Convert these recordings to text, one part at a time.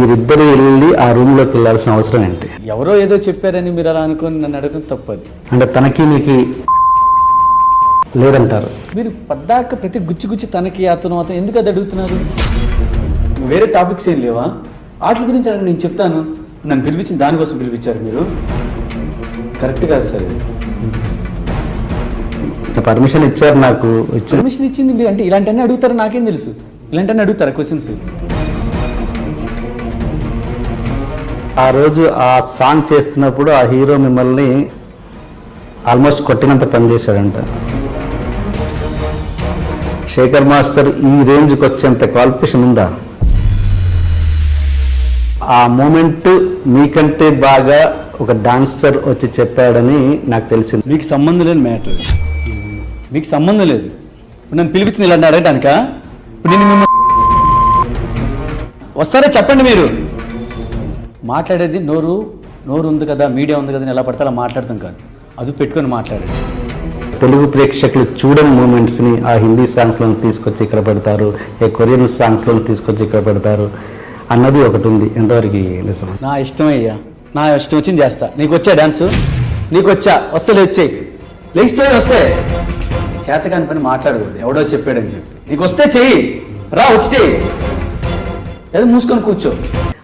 మీరిద్దరు వెళ్ళి ఆ రూమ్లోకి వెళ్ళాల్సిన అవసరం ఏంటి? ఎవరో ఏదో చెప్పారని మీరు అలా అనుకొని నన్ను అడగడం తప్పది. అంటే తనకి నీకు లేదంటారు. మీరు పద్దాక ప్రతి గుచ్చి గుచ్చి తనకి అతను అతను ఎందుకు అది అడుగుతున్నారు? వేరే టాపిక్స్ ఏం లేవా? వాటి గురించి అడగండి, నేను చెప్తాను. నన్ను పిలిపించిన దానికోసం పిలిపించారు మీరు. కరెక్ట్ కాదు సార్ ఇది. పర్మిషన్ ఇచ్చారు నాకు. పర్మిషన్ ఇచ్చింది మీరు. అంటే ఇలాంటివన్నీ అడుగుతారు? నాకేం తెలుసు. ఇలాంటివన్నీ అడుగుతారా క్వశ్చన్స్ ఆ రోజు ఆ సాంగ్ చేస్తున్నప్పుడు ఆ హీరో మిమ్మల్ని ఆల్మోస్ట్ కొట్టినంత పని చేశాడంట. శేఖర్ మాస్టర్ ఈ రేంజ్కి వచ్చేంత క్వాలిఫికేషన్ ఉందా? ఆ మూమెంట్ మీకంటే బాగా ఒక డాన్సర్ వచ్చి చెప్పాడని నాకు తెలిసింది. మీకు సంబంధం లేని మ్యాటర్ మీకు సంబంధం లేదు. ఇప్పుడు నన్ను పిలిపించింది ఇలాంటి అడగటానికా? ఇప్పుడు నేను మిమ్మల్ని వస్తారా చెప్పండి మీరు? మాట్లాడేది నోరు నోరు ఉంది కదా మీడియా ఉంది కదా ఎలా పడితే అలా మాట్లాడతాం కాదు. అది పెట్టుకొని మాట్లాడండి. తెలుగు ప్రేక్షకులు చూడని మూమెంట్స్ని ఆ హిందీ సాంగ్స్లో తీసుకొచ్చి ఇక్కడ పెడతారు ఏ కొరియన్ సాంగ్స్లో తీసుకొచ్చి ఇక్కడ పెడతారు అన్నది ఒకటి ఉంది. ఎంతవరకు నిజం నా ఇష్టం అయ్యా. నా ఇష్టం వచ్చింది చేస్తా. నీకు వచ్చా డాన్సు? నీకు వచ్చా వస్తే లేచాయి లేచి వస్తే. చేతకాని పని మాట్లాడకూడదు. ఎవడో చెప్పాడని చెప్పి. నీకు వస్తే చెయ్యి. రా వచ్చి చెయ్యి. ఏదో మూసుకొని కూర్చో.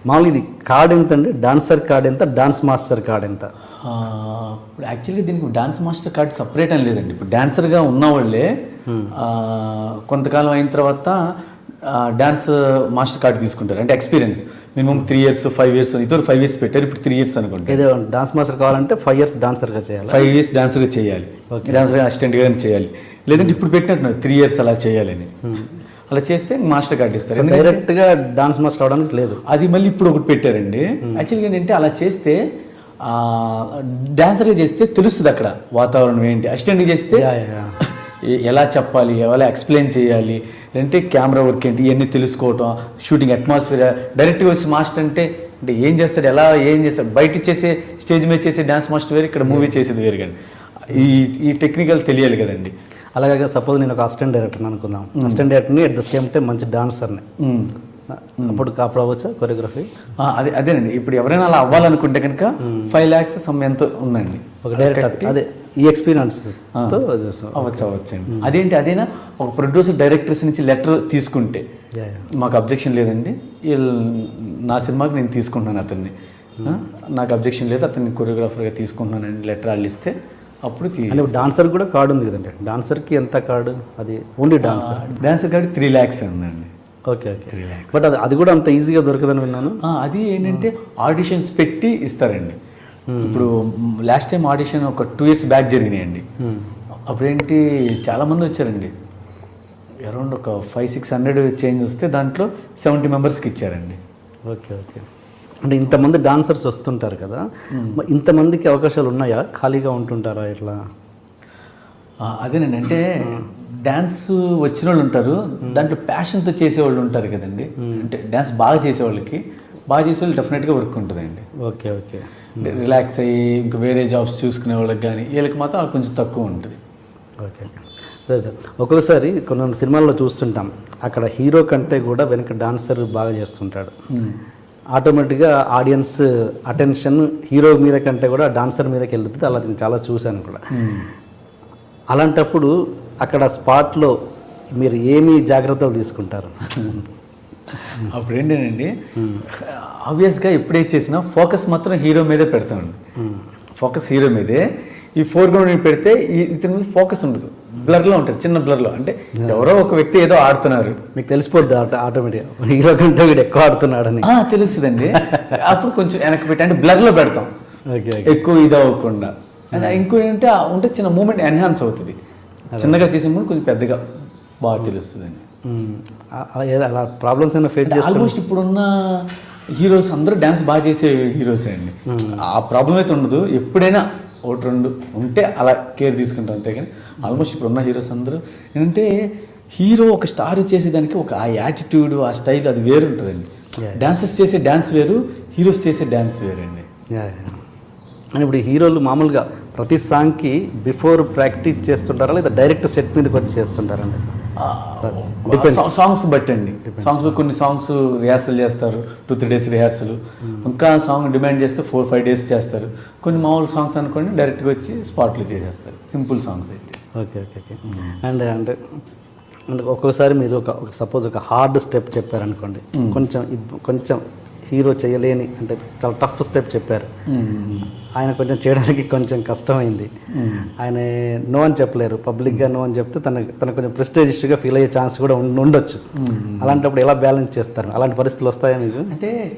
మామూలు ఇది కార్డ్ ఎంత అండి డాన్సర్ కార్డ్ ఎంత? డాన్స్ మాస్టర్ కార్డ్ ఎంత? ఇప్పుడు యాక్చువల్గా దీనికి డాన్స్ మాస్టర్ కార్డ్ సపరేట్ అని లేదండి. ఇప్పుడు డాన్సర్గా ఉన్న వాళ్ళే ఆ, కొంతకాలం అయిన తర్వాత డాన్స్ మాస్టర్ కార్డ్ తీసుకుంటారు. అంటే experience minimum three years five years ఇద్దరు ఫైవ్ ఇయర్స్ పెట్టారు. ఇప్పుడు త్రీ ఇయర్స్ అనుకుంటా. ఏదో డాన్స్ మాస్టర్ కావాలంటే ఫైవ్ ఇయర్స్ డాన్సర్గా చేయాలి? ఫైవ్ ఇయర్స్ డాన్సర్గా చేయాలి. డాన్సర్గా అసిస్టెంట్గా చేయాలి. లేదంటే ఇప్పుడు పెట్టినట్టున్నారు త్రీ ఇయర్స్ అలా చేయాలని. అలా చేస్తే మాస్టర్ కార్డ్ ఇస్తారు. డైరెక్ట్గా డాన్స్ మాస్టర్ అవడానికి లేదు. అది మళ్ళీ ఇప్పుడు ఒకటి పెట్టారండి. యాక్చువల్గా ఏంటంటే అలా చేస్తే డాన్సర్గా చేస్తే తెలుస్తుంది అక్కడ వాతావరణం ఏంటి. అసిస్టెంట్గా చేస్తే ఎలా చెప్పాలి ఎలా ఎక్స్ప్లెయిన్ చేయాలి అంటే కెమెరా వర్క్ ఏంటి ఇవన్నీ తెలుసుకోవటం షూటింగ్ అట్మాస్ఫియర్ డైరెక్ట్గా వచ్చి మాస్టర్ అంటే అంటే ఏం చేస్తాడు ఎలా ఏం చేస్తాడు బయట చేసే స్టేజ్ మీద చేసే డాన్స్ మాస్టర్ వేరు ఇక్కడ మూవీ చేసేది వేరు కానీ. ఈ ఈ టెక్నికల్ తెలియాలి కదండి. అలాగే సపోజ్ నేను ఒక అసిస్టెంట్ డైరెక్టర్ అనుకుందాం. అసిస్టెంట్ డైరెక్టర్ని అట్ ద సేమ్ టైం మంచి డాన్సర్ని. అప్పుడు అప్పుడు అవ్వచ్చా కొరియోగ్రఫీ అదే అదేనండి. ఇప్పుడు ఎవరైనా అలా అవ్వాలనుకుంటే కనుక ఫైవ్ ల్యాక్స్ సమ్ ఎంతో ఉందండి. ఒక డైరెక్టర్ అదే. ఈ ఎక్స్పీరియన్స్. అవ్వచ్చు అవ్వచ్చండి అదేంటి అదేనా? ఒక ప్రొడ్యూసర్ డైరెక్టర్స్ నుంచి లెటర్ తీసుకుంటే. మాకు అబ్జెక్షన్ లేదండి. నా సినిమాకి నేను తీసుకుంటున్నాను అతన్ని. ఆ, నాకు అబ్జెక్షన్ లేదు అతన్ని కొరియోగ్రాఫర్గా తీసుకుంటున్నానండి లెటర్ వాళ్ళు ఇస్తే అప్పుడు డాన్సర్ కూడా కార్డు ఉంది కదండి. డాన్సర్కి ఎంత కార్డు అది ఓన్లీ డాన్సర్ డాన్సర్ కాబట్టి త్రీ ల్యాక్స్ ఉందండి. ఓకే ఓకే బట్ అది అది కూడా అంత ఈజీగా దొరకదని విన్నాను. అది ఏంటంటే ఆడిషన్స్ పెట్టి ఇస్తారండి. ఇప్పుడు లాస్ట్ టైం ఆడిషన్ ఒక టూ ఇయర్స్ బ్యాక్ జరిగినాయండి. అప్పుడేంటి చాలామంది వచ్చారండి. అరౌండ్ ఒక ఫైవ్ సిక్స్ హండ్రెడ్ చేంజ్ వస్తే దాంట్లో సెవెంటీ మెంబర్స్కి ఇచ్చారండి. Okay okay. అంటే ఇంతమంది డాన్సర్స్ వస్తుంటారు కదా. ఇంతమందికి అవకాశాలు ఉన్నాయా? ఖాళీగా ఉంటుంటారా ఇట్లా? అదేనండి. అంటే డ్యాన్స్ వచ్చిన వాళ్ళు ఉంటారు దాంట్లో ప్యాషన్తో చేసేవాళ్ళు ఉంటారు కదండి. అంటే డ్యాన్స్ బాగా చేసేవాళ్ళకి బాగా చేసే వాళ్ళు డెఫినెట్గా వర్క్ ఉంటుందండి. Okay okay. రిలాక్స్ అయ్యి ఇంకా వేరే జాబ్స్ చూసుకునే వాళ్ళకి కానీ వీళ్ళకి మాత్రం అది కొంచెం తక్కువ ఉంటుంది. ఓకే. ఓకే సరే సార్. ఒక్కొక్కసారి కొన్ని సినిమాల్లో చూస్తుంటాం. అక్కడ హీరో కంటే కూడా వెనక డాన్సర్ బాగా చేస్తుంటాడు. ఆటోమేటిక్గా ఆడియన్స్ అటెన్షన్ హీరో మీద కంటే కూడా డాన్సర్ మీదకి వెళ్తుంది. అలా నేను చాలా చూశాను కూడా. అలాంటప్పుడు అక్కడ స్పాట్లో మీరు ఏమి జాగ్రత్తలు తీసుకుంటారు? అప్పుడు ఏంటండి ఆబ్వియస్గా ఎప్పుడే చేసినా ఫోకస్ మాత్రం హీరో మీదే పెడతామండి. ఫోకస్ హీరో మీదే. ఈ ఫోర్ గ్రౌండ్ పెడితే ఇతని మీద ఫోకస్ ఉండదు. బ్లర్లో ఉంటుంది చిన్న బ్లర్లో అంటే ఎవరో ఒక వ్యక్తి ఏదో ఆడుతున్నారు. మీకు తెలిసిపోద్ది ఆట ఆటోమేటిక్గా. హీరో కంటే వీడు ఎక్కువ ఆడుతున్నాడని. తెలుస్తుందండి. అప్పుడు కొంచెం వెనక్కి పెట్టి అంటే బ్లర్లో పెడతాం. ఎక్కువ ఇది అవ్వకుండా. ఇంకో ఏంటంటే ఉంటే చిన్న మూమెంట్ ఎన్హాన్స్ అవుతుంది. చిన్నగా చేసే ముందు కొంచెం పెద్దగా బాగా తెలుస్తుందండి. మ్మ్. అ- అలా ప్రాబ్లమ్స్ అయినా ఫేస్ ఆల్మోస్ట్ ఇప్పుడున్న హీరోస్ అందరూ డ్యాన్స్ బాగా చేసే హీరోసే అండి. ఆ ప్రాబ్లం అయితే ఉండదు. ఎప్పుడైనా ఒకటి రెండు ఉంటే అలా కేర్ తీసుకుంటాం అంతే కానీ ఆల్మోస్ట్ ఇప్పుడున్న హీరోస్ అందరూ ఏంటంటే హీరో ఒక స్టార్ చేసేదానికి ఒక ఆ యాటిట్యూడ్ ఆ స్టైల్ అది వేరు ఉంటుందండి. డాన్సెస్ చేసే డ్యాన్స్ వేరు హీరోస్ చేసే డ్యాన్స్ వేరండి. అని ఇప్పుడు హీరోలు మామూలుగా ప్రతి సాంగ్కి బిఫోర్ ప్రాక్టీస్ చేస్తుంటారా లేదా డైరెక్ట్ సెట్ మీదకి వచ్చి చేస్తుంటారండి. సాంగ్స్ బట్టి అండి సాంగ్స్ కొన్ని సాంగ్స్ రిహార్సల్ చేస్తారు. టూ త్రీ డేస్ రిహార్సల్ ఇంకా సాంగ్ డిమాండ్ చేస్తే ఫోర్ ఫైవ్ డేస్ చేస్తారు. కొన్ని మామూలు సాంగ్స్ అనుకోండి డైరెక్ట్గా వచ్చి స్పాట్లో చేసేస్తారు. సింపుల్ సాంగ్స్ అయితే. ఓకే ఓకే ఓకే అండ్ అంటే అంటే ఒక్కోసారి మీరు ఒక సపోజ్ ఒక హార్డ్ స్టెప్ చెప్పారనుకోండి. కొంచెం ఇబ్బ- కొంచెం హీరో చేయలేని అంటే చాలా టఫ్ స్టెప్ చెప్పారు. ఆయన కొంచెం చేయడానికి కొంచెం కష్టమైంది. ఆయన నో అని చెప్పలేరు. పబ్లిక్గా నో అని చెప్తే తన తన కొంచెం ప్రెస్టేజ్ ఇష్యూగా ఫీల్ అయ్యే ఛాన్స్ కూడా ఉండ- ఉండొచ్చు. అలాంటప్పుడు ఎలా బ్యాలెన్స్ చేస్తారు? అలాంటి పరిస్థితులు వస్తాయా మీకు? అంటే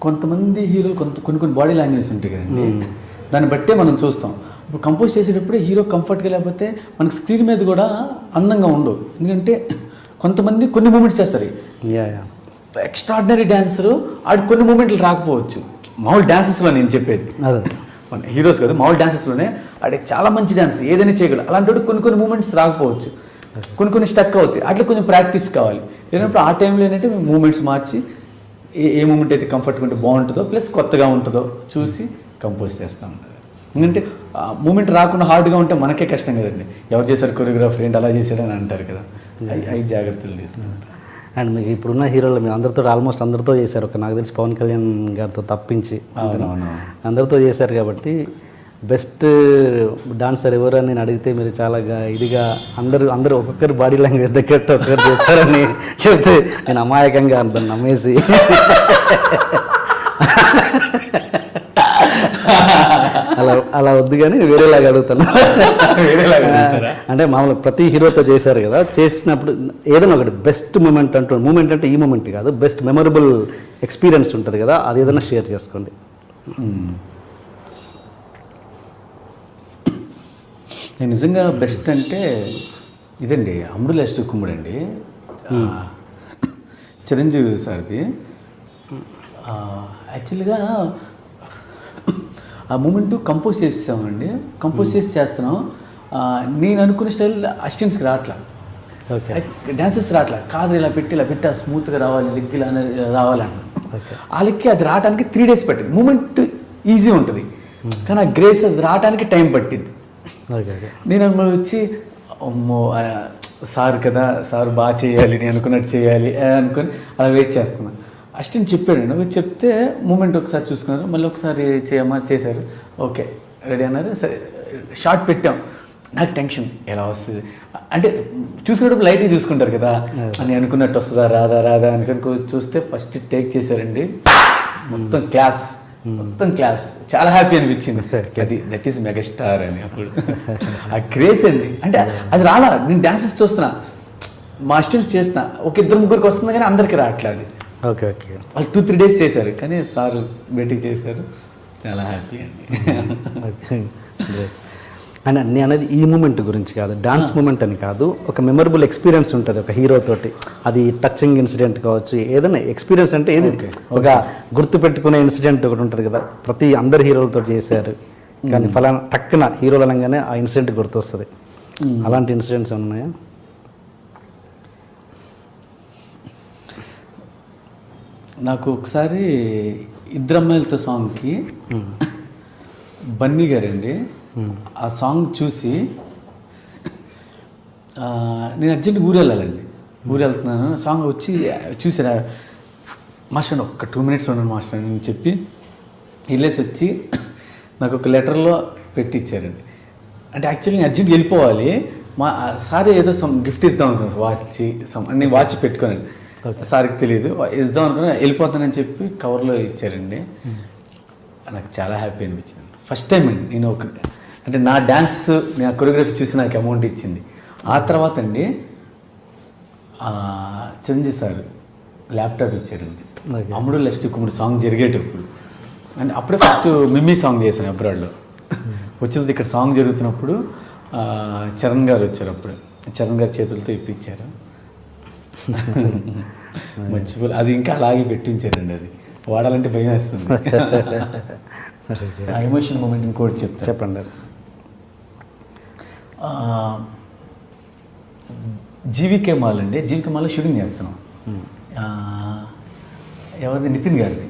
కొంతమంది హీరోలు కొంత కొన్ని కొన్ని బాడీ లాంగ్వేజ్ ఉంటాయి కదండి. దాన్ని బట్టే మనం చూస్తాం. ఇప్పుడు కంపోజ్ చేసేటప్పుడే హీరో కంఫర్ట్గా లేకపోతే మనకి స్క్రీన్ మీద కూడా అందంగా ఉండవు. ఎందుకంటే కొంతమంది కొన్ని మూమెంట్స్ చేస్తారు. ఎక్స్ట్రాడినరీ డాన్సరు ఆడికి కొన్ని మూమెంట్లు రాకపోవచ్చు. మామూలు డాన్సెస్లో నేను చెప్పేది. హీరోస్ కదా మామూలు డాన్సెస్లోనే ఆడే చాలా మంచి డాన్స్ ఏదైనా చేయగలరు అలాంటి కొన్ని కొన్ని మూమెంట్స్ రాకపోవచ్చు. కొన్ని కొన్ని స్టక్ అవుతాయి. అట్లా కొంచెం ప్రాక్టీస్ కావాలి. లేనప్పుడు ఆ టైంలో ఏంటంటే మేము మూమెంట్స్ మార్చి ఏ ఏ మూమెంట్ అయితే కంఫర్ట్గా ఉంటే బాగుంటుందో ప్లస్ కొత్తగా ఉంటుందో చూసి కంపోజ్ చేస్తాం. ఎందుకంటే ఆ మూమెంట్ రాకుండా హార్డ్గా ఉంటే మనకే కష్టం కదండి. ఎవరు చేశారు కొరియోగ్రాఫర్ ఏంటి అలా చేశాడని అంటారు కదా. అవి జాగ్రత్తలు తీసుకుంటారు. అండ్ మీకు ఇప్పుడున్న హీరోలు మీరు అందరితో ఆల్మోస్ట్ అందరితో చేశారు. ఒక నాకు తెలిసి పవన్ కళ్యాణ్ గారితో తప్పించి అందరితో చేశారు కాబట్టి బెస్ట్ డాన్సర్ ఎవరు అని నేను అడిగితే మీరు చాలా ఇదిగా అందరూ అందరూ ఒక్కొక్కరు బాడీ లాంగ్వేజ్ తగ్గట్టు ఒక్కరు చేస్తారని చెప్తే నేను అమాయకంగా దాన్ని నమ్మేసి అలా అలా వద్దు కానీ వేరేలాగా అడుగుతాను వేరేలాగా అడుగుతారా? అంటే మామూలుగా ప్రతి హీరోతో చేశారు కదా చేసినప్పుడు ఏదైనా ఒకటి బెస్ట్ మూమెంట్ అంటూ మూమెంట్ అంటే ఈ మూమెంట్ కాదు బెస్ట్ మెమరబుల్ ఎక్స్పీరియన్స్ ఉంటుంది కదా అది ఏదైనా షేర్ చేసుకోండి. నేను నిజంగా బెస్ట్ అంటే ఇదండి అమృత లెస్ట్ కుమ్ముడు అండి. ఆ, చిరంజీవి సార్ది ఆ, యాక్చువల్గా ఆ మూమెంట్ కంపోజ్ చేసామండి కంపోజ్ చేసి చేస్తున్నాం. నేను అనుకున్న స్టైల్ అసిస్టెంట్స్కి రావట్లా. ఓకే. డాన్సెస్ రావట్లా. కాదు ఇలా పెట్టి ఇలా పెట్టి స్మూత్గా రావాలి లెగ్ ఇలా అనేది రావాలన్న ఆ లెక్కి అది రావడానికి త్రీ డేస్ పట్టింది. మూమెంట్ ఈజీ ఉంటుంది. కానీ ఆ గ్రేస్ అది రావడానికి టైం పట్టింది. నేను వచ్చి అమ్మో సార్ కదా సార్ బాగా చేయాలి నేను అనుకున్నట్టు చేయాలి అనుకొని అలా వెయిట్ చేస్తున్నా. అసిస్టెంట్ చెప్పాడు చెప్తే మూమెంట్ ఒకసారి చూసుకున్నారు. మళ్ళీ ఒకసారి చేయమ్మా చేశారు. ఓకే. రెడీ అన్నారు. సరే. షార్ట్ పెట్టాం. నాకు టెన్షన్. ఎలా వస్తుంది? అంటే చూసుకునేటప్పుడు లైట్గా చూసుకుంటారు కదా. అని అనుకున్నట్టు వస్తుందా? రాదా? రాదా? అనుకుని చూస్తే ఫస్ట్ టేక్ చేశారండి. మొత్తం క్లాప్స్. మొత్తం క్లాప్స్. చాలా హ్యాపీ అనిపించింది. అది దట్ ఈస్ మెగాస్టార్ అని అప్పుడు. ఆ క్రేజ్ అండి. అంటే అది రాలా. నేను డాన్సెస్ చూస్తున్నా. మా చేస్తున్నా. ఒక ఇద్దరు ముగ్గురికి వస్తుంది కానీ అందరికి రావట్లేదు. Okay okay. వాళ్ళు టూ త్రీ డేస్ చేశారు కానీ సార్ బయటికి చేశారు. చాలా హ్యాపీ అండి. అండ్ నేను అనేది ఈ మూమెంట్ గురించి కాదు డాన్స్ మూమెంట్ అని కాదు ఒక మెమరబుల్ ఎక్స్పీరియన్స్ ఉంటుంది ఒక హీరో తోటి. అది టచింగ్ ఇన్సిడెంట్ కావచ్చు ఏదైనా ఎక్స్పీరియన్స్ అంటే ఏది? ఒక గుర్తు పెట్టుకునే ఇన్సిడెంట్ ఒకటి ఉంటుంది కదా ప్రతి అందరు హీరోలతో చేశారు. కానీ ఫలానా టక్కున హీరోలు అనగానే ఆ ఇన్సిడెంట్ గుర్తొస్తుంది. అలాంటి ఇన్సిడెంట్స్ ఉన్నాయా? నాకు ఒకసారి ఇద్దరు అమ్మాయిలతో సాంగ్కి బన్నీ గారండి. ఆ సాంగ్ చూసి నేను అర్జెంట్ ఊరు వెళ్ళాలండి ఊరు వెళ్తున్నాను సాంగ్ వచ్చి చూసారా? మాస్టర్ ఒక్క టూ మినిట్స్ ఉండండి మాస్టర్ అని చెప్పి వెళ్ళేసి వచ్చి నాకు ఒక లెటర్లో పెట్టి ఇచ్చారండి అంటే యాక్చువల్లీ నేను అర్జెంట్ వెళ్ళిపోవాలి. మా సార్ ఏదో సమ్ గిఫ్ట్ ఇద్దాం అనుకున్నారు. వాచ్ సమ్ అన్ని వాచ్ పెట్టుకోనండి. సార్కి తెలియదు ఇద్దాం అనుకున్నా వెళ్ళిపోతానని చెప్పి కవర్లో ఇచ్చారండి. నాకు చాలా హ్యాపీ అనిపించింది. ఫస్ట్ టైం అండి. నేను ఒక అంటే నా డ్యాన్స్ నా కొరియోగ్రఫీ చూసి నాకు అమౌంట్ ఇచ్చింది. ఆ తర్వాత అండి చిరంజీవి సార్ ల్యాప్టాప్ ఇచ్చారండి. అమ్ముడు లెస్ట్ కుమ్ముడు సాంగ్ జరిగేటప్పుడు. అండ్ అప్పుడే ఫస్ట్ మిమ్మీ సాంగ్ చేశాను అబ్రాడ్లో. వచ్చేది ఇక్కడ సాంగ్ జరుగుతున్నప్పుడు చరణ్ గారు వచ్చారు అప్పుడు. చరణ్ గారు చేతులతో ఇప్పించారు. మర్చిపోలే. అది ఇంకా అలాగే పెట్టించారండి అది. వాడాలంటే భయం వేస్తుంది. ఆ ఎమోషన్ మూమెంట్ ఇంకోటి చెప్తాను. చెప్పండి. జీవికే మాల్ అండి జీవికే మాల్లో షూటింగ్ చేస్తున్నాం. ఎవరిది? నితిన్ గారిది.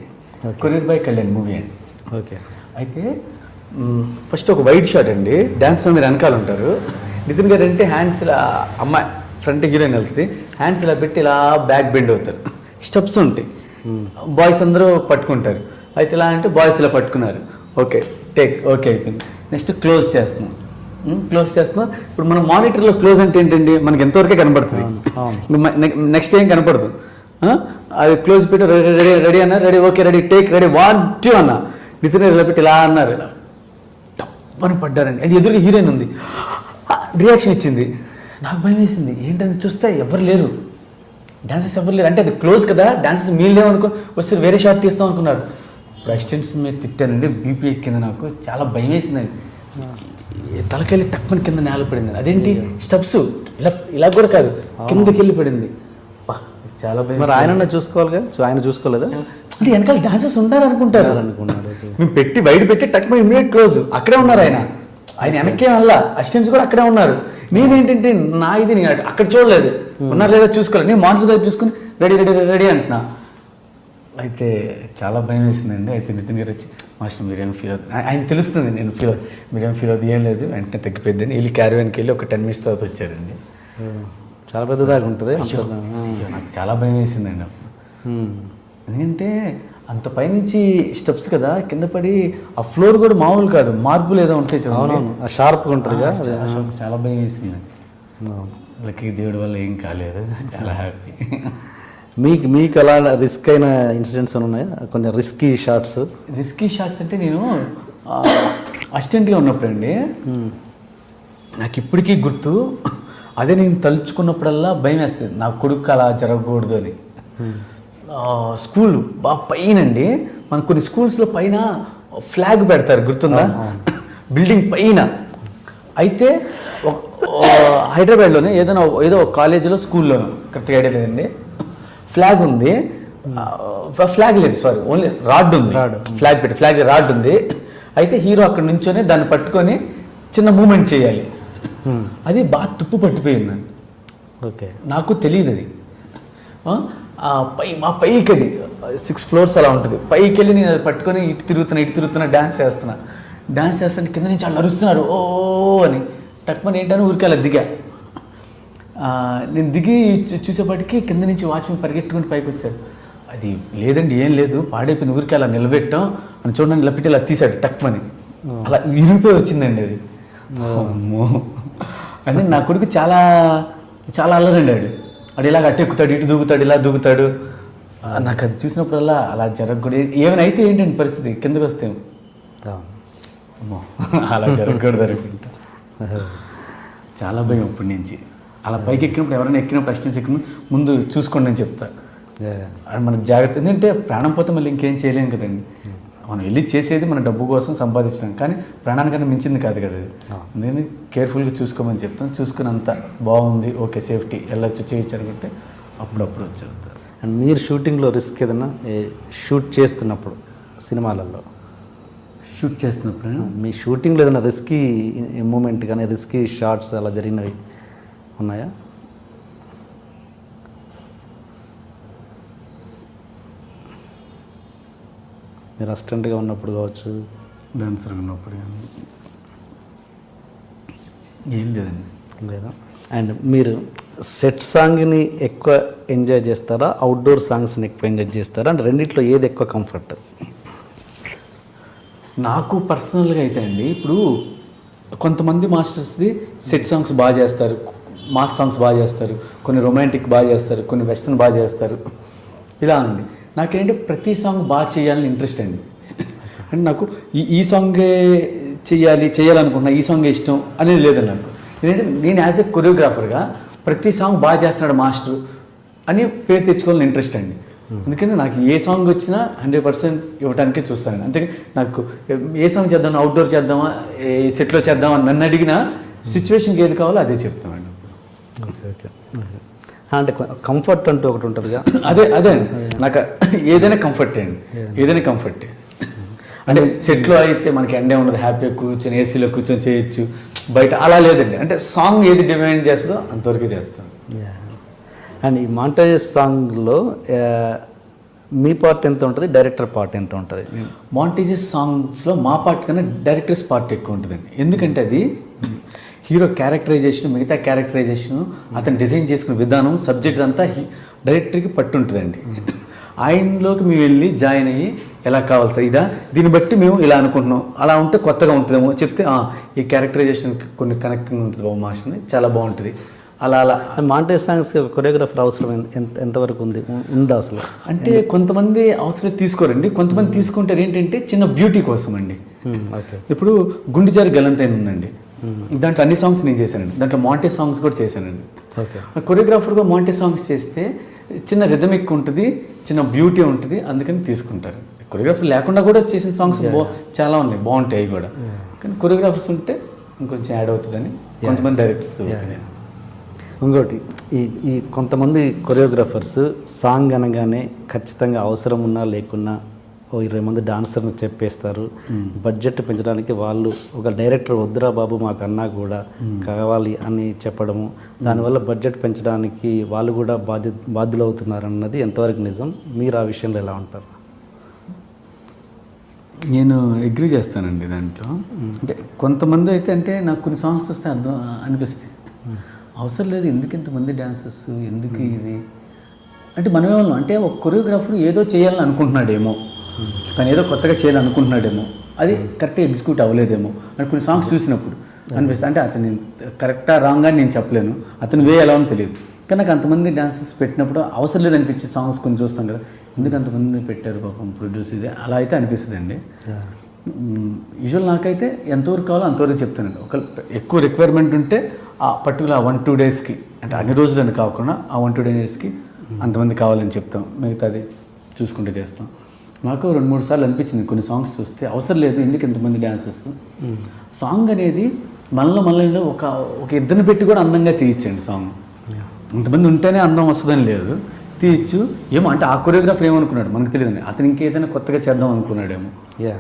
కొరియర్ బై కళ్యాణ్ మూవీ అండి. ఓకే. అయితే ఫస్ట్ ఒక వైట్ షాట్ అండి. డాన్స్ అందరు వెనకాల ఉంటారు. నితిన్ గారు అంటే హ్యాండ్స్ అమ్మాయి ఫ్రంట్ హీరోయిన్ వెళ్తుంది. హ్యాండ్స్ ఇలా పెట్టి ఇలా బ్యాక్ బెండ్ అవుతారు. స్టెప్స్ ఉంటాయి. బాయ్స్ అందరూ పట్టుకుంటారు. అయితే ఇలా అంటే బాయ్స్ ఇలా పట్టుకున్నారు. ఓకే టేక్ ఓకే అయిపోయింది. నెక్స్ట్ క్లోజ్ చేస్తున్నాం. క్లోజ్ చేస్తున్నాం. ఇప్పుడు మన మానిటర్లో క్లోజ్ అంటే ఏంటండి? మనకి ఎంతవరకే కనబడుతుంది? నెక్స్ట్ ఏం కనపడదు? అది క్లోజ్ పెట్టి రెడీ రెడీ రెడీ అన్న ready okay ready take ready one two అన్న. నితిన్ ఇలా పెట్టి ఇలా అన్నారు. టప్పని పడ్డారండి. అండ్ ఎదురుగా హీరోయిన్ ఉంది. రియాక్షన్ ఇచ్చింది. నాకు భయం వేసింది. ఏంటని చూస్తే ఎవరు లేరు. డాన్సెస్ ఎవరు లేరు. అంటే అది క్లోజ్ కదా? డాన్సెస్ మీరు లేవనుకో వస్తే వేరే షాట్ తీస్తాం అనుకున్నారు. ఇప్పుడు అసిస్టెంట్స్ మీద తిట్టానండి బీపీ ఎక్కింది నాకు. చాలా భయం వేసిందండి తలకెళ్ళి టక్కుని కింద నేల పడింది. అదేంటి? స్టెప్స్. ఇలా ఇలా కూడా కాదు. కిందకి వెళ్ళి పడింది. చాలా భయం మరి ఆయన చూసుకోవాలిగా సో ఆయన చూసుకోలేదా? అంటే వెనకాల డాన్సెస్ ఉండాలనుకుంటారు అనుకున్నాడు ఓకే. మేము పెట్టి బయట పెట్టి టక్ ఇమ్మీడియట్ క్లోజ్ అక్కడే ఉన్నారు ఆయన. ఆయన వెనక్కే వల్ల. అసిస్టెంట్స్ కూడా అక్కడే ఉన్నారు. నేనేంటంటే నా ఇది నేను అక్కడ చూడలేదు. ఉన్నారు లేదా చూసుకోలేదు. నేను మానిటర్ దగ్గర చూసుకుని రెడీ రెడీ రెడీ అంటున్నా. అయితే చాలా భయం వేసిందండి. అయితే నితిన్ గారు వచ్చి మాస్టర్ మీరేం ఫీల్ అవుతుంది ఆయన తెలుస్తుంది నేను ఫీల్ మీరేం ఫీల్ అవుతుంది ఏం లేదు. వెంటనే తగ్గిపోద్దని వెళ్ళి క్యారీవన్కి వెళ్ళి ఒక టెన్ మినిట్స్ తర్వాత వచ్చారండి. చాలా పెద్దదాకా ఉంటుంది. అయ్యో, అయ్యో, నాకు చాలా భయం వేసిందండి అప్పుడు. ఉమ్. ఎందుకంటే అంత పైనుంచి స్టెప్స్ కదా కింద పడి ఆ ఫ్లోర్ కూడా మామూలు కాదు మార్పులు ఏదో ఉంటాయి చూడండి. షార్ప్గా ఉంటుందిగా ఆ, చాలా భయం వేసింది. లక్కీ దేవుడి వల్ల ఏం కాలేదు చాలా హ్యాపీ మీకు మీకు అలా రిస్క్ అయిన ఇన్సిడెంట్స్ ఉన్నాయా? కొంచెం రిస్కీ షార్ట్స్ రిస్కీ షాట్స్ అంటే నేను అసిస్టెంట్గా ఉన్నప్పుడు అండి నాకు ఇప్పటికీ గుర్తు అదే నేను తలుచుకున్నప్పుడల్లా భయం వేస్తుంది. నా కొడుకు అలా జరగకూడదు అని. స్కూల్ బాగా పైన అండి మన కొన్ని స్కూల్స్లో పైన ఫ్లాగ్ పెడతారు గుర్తుందా? బిల్డింగ్ పైన. అయితే హైదరాబాద్లోనే ఏదైనా ఏదో ఒక కాలేజీలో స్కూల్లోనో కరెక్ట్గా ఐడియా లేదండి. ఫ్లాగ్ ఉంది. ఫ్లాగ్ లేదు సారీ ఓన్లీ రాడ్ ఉంది. ఫ్లాగ్ పెట్టి ఫ్లాగ్ రాడ్ ఉంది. అయితే హీరో అక్కడ నుంచొని దాన్ని పట్టుకొని చిన్న మూమెంట్ చేయాలి. అది బాగా తుప్పు పట్టిపోయిందండి ఓకే. నాకు తెలియదు అది పై మా పైకి అది సిక్స్ ఫ్లోర్స్ అలా ఉంటుంది. పైకి వెళ్ళి నేను అది పట్టుకొని ఇటు తిరుగుతున్నా ఇటు తిరుగుతున్నా డ్యాన్స్ చేస్తున్నా. డ్యాన్స్ చేస్తుంటే కింద నుంచి వాళ్ళు అరుస్తున్నారు. ఓ అని. టక్మని ఏంటని ఊరికి అలా దిగా. నేను దిగి చూసేపటికి కింద నుంచి వాచ్మెన్ పరిగెట్టుకుని పైకి వచ్చాడు. అది లేదండి ఏం లేదు. పాడైపోయిన ఊరికి అలా నిలబెట్టాం. అని చూడండి ఇలా పెట్టి ఇలా తీసాడు టక్మని అలా విరిగిపోయి వచ్చిందండి అది. అమ్మో. అని నా కొడుకు చాలా చాలా అల్లరండి ఆడు. ఆడు ఇలాగ అటు ఎక్కుతాడు ఇటు దూకుతాడు ఇలా దూకుతాడు? నాకు అది చూసినప్పుడల్లా అలా జరగకూడదు. ఏమైనా అయితే ఏంటండి పరిస్థితి? కిందకు వస్తే అలా జరగకూడదు అనుకుంటా. చాలా భయం అప్పటి నుంచి. అలా పైకి ఎక్కినప్పుడు ఎవరైనా ఎక్కినప్పుడు అసిస్టెంట్స్ ఎక్కినప్పుడు ముందు చూసుకోండి అని చెప్తా. మనకు జాగ్రత్త. ఎందుకంటే ప్రాణం పోతే మళ్ళీ ఇంకేం చేయలేం కదండి. మనం వెళ్ళి చేసేది మన డబ్బు కోసం సంపాదించడం. కానీ ప్రాణానికన్నా మించింది కాదు కదా అందుకని కేర్ఫుల్గా చూసుకోమని చెప్తాం చూసుకుని అంత బాగుంది ఓకే సేఫ్టీ వెళ్ళొచ్చు చేయొచ్చు అనుకుంటే అప్పుడప్పుడు వచ్చేస్తారు అండ్ మీరు షూటింగ్లో రిస్క్ ఏదైనా ఏ- షూట్ చేస్తున్నప్పుడు సినిమాలలో? షూట్ చేస్తున్నప్పుడు మీ షూటింగ్లో ఏదైనా రిస్కీ మూమెంట్ కానీ రిస్కీ షార్ట్స్ అలా జరిగినవి ఉన్నాయా? మీరు అసిస్టెంట్గా ఉన్నప్పుడు కావచ్చు? డాన్సర్ ఉన్నప్పుడు కానీ. ఏం లేదండి. లేదా? అండ్ మీరు సెట్ సాంగ్ని ఎక్కువ ఎంజాయ్ చేస్తారా? అవుట్డోర్ సాంగ్స్ని ఎక్కువ ఎంజాయ్ చేస్తారా? అంటే రెండిట్లో ఏది ఎక్కువ కంఫర్ట్? నాకు పర్సనల్గా అయితే అండి ఇప్పుడు కొంతమంది మాస్టర్స్ది సెట్ సాంగ్స్ బాగా చేస్తారు. మాస్ సాంగ్స్ బాగా చేస్తారు. కొన్ని రొమాంటిక్ బాగా చేస్తారు. కొన్ని వెస్ట్రన్ బాగా చేస్తారు. ఇలా అండి. నాకేంటంటే ప్రతి సాంగ్ బాగా చేయాలని ఇంట్రెస్ట్ అండి. అంటే నాకు ఈ ఈ సాంగే చేయాలి చేయాలనుకున్నా ఈ సాంగే ఇష్టం అనేది లేదు నాకు. ఏంటంటే నేను యాజ్ ఎ కొరియోగ్రాఫర్గా ప్రతి సాంగ్ బాగా చేస్తున్నాడు మాస్టర్ అని పేరు తెచ్చుకోవాలని ఇంట్రెస్ట్ అండి. అందుకని నాకు ఏ సాంగ్ వచ్చినా హండ్రెడ్ పర్సెంట్ ఇవ్వడానికే చూస్తాను. అంతే నాకు ఏ సాంగ్ చేద్దాం అవుట్డోర్ చేద్దామా ఏ సెట్లో చేద్దామా అని నన్ను అడిగిన సిచ్యువేషన్కి ఏది కావాలో అదే చెప్తామండి. Okay okay. అంటే కంఫర్ట్ అంటూ ఒకటి ఉంటుందిగా. అదే అదే. నాకు ఏదైనా కంఫర్ట్ అండి ఏదైనా కంఫర్ట్ అంటే సెట్లో అయితే మనకి ఎండే ఉండదు. హ్యాపీగా కూర్చొని ఏసీలో కూర్చొని చేయొచ్చు. బయట అలా లేదండి. అంటే సాంగ్ ఏది డిమాండ్ చేస్తుందో అంతవరకు చేస్తాను. అండ్ ఈ మాంటేజ్ సాంగ్లో మీ పార్ట్ ఎంత ఉంటుంది? డైరెక్టర్ పార్ట్ ఎంత ఉంటుంది? మాంటేజెస్ సాంగ్స్లో మా పార్ట్ కన్నా డైరెక్టర్స్ పార్ట్ ఎక్కువ ఉంటుందండి. ఎందుకంటే అది హీరో క్యారెక్టరైజేషన్ మిగతా క్యారెక్టరైజేషన్ అతను డిజైన్ చేసుకునే విధానం సబ్జెక్ట్ అంతా డైరెక్టర్కి పట్టు ఉంటుందండి ఆయనలోకి మేము వెళ్ళి జాయిన్ అయ్యి ఎలా కావాలి సార్? ఇదా? దీన్ని బట్టి మేము ఇలా అనుకుంటున్నాం. అలా ఉంటే కొత్తగా ఉంటుందేమో చెప్తే "ఆ, ఈ క్యారెక్టరైజేషన్కి కొన్ని కనెక్టింగ్ ఉంటుంది బాబు మాస్టర్ని చాలా బాగుంటుంది. అలా అలా. మాంటే సాంగ్స్ కొరియోగ్రాఫర్ అవసరం ఎంత- ఎంత ఎంతవరకు ఉంది? ఉందా అసలు? అంటే కొంతమంది అవసరం తీసుకోరండి. కొంతమంది తీసుకుంటారు ఏంటంటే చిన్న బ్యూటీ కోసం అండి ఇప్పుడు గుండెజారి గలంతైన ఉందండి. దాంట్లో అన్ని సాంగ్స్ నేను చేశానండి. దాంట్లో మాంటే సాంగ్స్ కూడా చేశానండి. కొరియోగ్రాఫర్గా మాంటే సాంగ్స్ చేస్తే చిన్న రిథమిక్ ఉంటుంది చిన్న బ్యూటీ ఉంటుంది అందుకని తీసుకుంటారు. కొరియోగ్రాఫర్ లేకుండా కూడా చేసిన సాంగ్స్ బా చాలా ఉన్నాయి బాగుంటాయి అవి కూడా కానీ కొరియోగ్రాఫర్స్ ఉంటే ఇంకొంచెం యాడ్ అవుతుందని కొంతమంది డైరెక్టర్స్ ఇంకోటి ఈ ఈ కొంతమంది కొరియోగ్రాఫర్స్ సాంగ్ అనగానే ఖచ్చితంగా అవసరం ఉన్నా లేకున్నా ఓ ఇరవై మంది డాన్సర్ని చెప్పేస్తారు. బడ్జెట్ పెంచడానికి వాళ్ళు ఒక డైరెక్టర్ వద్దురా బాబు మాకు అన్నా కూడా కావాలి అని చెప్పడము దానివల్ల బడ్జెట్ పెంచడానికి వాళ్ళు కూడా బాధ్య బాధ్యులు అవుతున్నారు అన్నది ఎంతవరకు నిజం? మీరు ఆ విషయంలో ఎలా ఉంటారు? నేను అగ్రి చేస్తానండి దాంట్లో. అంటే కొంతమంది అయితే అంటే నాకు కొన్ని సాంగ్స్ వస్తే అర్థం అనిపిస్తుంది అవసరం లేదు ఎందుకు ఇంతమంది డాన్సర్స్ ఎందుకు ఇది? అంటే మనమేమో అంటే ఒక కొరియోగ్రాఫర్ ఏదో చేయాలని అనుకుంటున్నాడేమో. కానీ ఏదో కొత్తగా చేయాలని అనుకుంటున్నాడేమో. అది కరెక్ట్గా ఎగ్జిక్యూట్ అవ్వలేదేమో. అని కొన్ని సాంగ్స్ చూసినప్పుడు అనిపిస్తుంది అంటే అతని కరెక్టా రాంగ్ అని నేను చెప్పలేను. అతని వే ఎలా ఉందో తెలియదు. కానీ నాకు అంతమంది డాన్సర్స్ పెట్టినప్పుడు అవసరం లేదనిపించే సాంగ్స్ కొన్ని చూస్తాం కదా. ఎందుకు అంతమంది పెట్టారు పాపం ప్రొడ్యూస్ ఇది? అలా అయితే అనిపిస్తుంది అండి యూజువల్ నాకైతే ఎంతవరకు కావాలో అంతవరకు చెప్తానండి. ఒక ఎక్కువ రిక్వైర్మెంట్ ఉంటే ఆ పర్టికులర్ వన్ టూ డేస్కి అంటే అన్ని రోజులని కాకుండా ఆ వన్ టూ డేస్కి అంతమంది కావాలని చెప్తాం. మిగతాది చూసుకుంటూ చేస్తాం. నాకు రెండు మూడు సార్లు అనిపించింది కొన్ని సాంగ్స్ చూస్తే. అవసరం లేదు ఎందుకు ఇంతమంది డాన్సెస్ సాంగ్ అనేది మనలో మనలో ఒక ఒక ఇద్దరిని పెట్టి కూడా అందంగా తీయచ్చండి సాంగ్ ఇంతమంది ఉంటేనే అందం వస్తుందని లేదు. తీయచ్చు. ఏమో అంటే ఆ కొరియోగ్రాఫర్ ఏమనుకున్నాడు? మనకు తెలియదండి. అతను ఇంకేదైనా కొత్తగా చేద్దాం అనుకున్నాడేమో. యా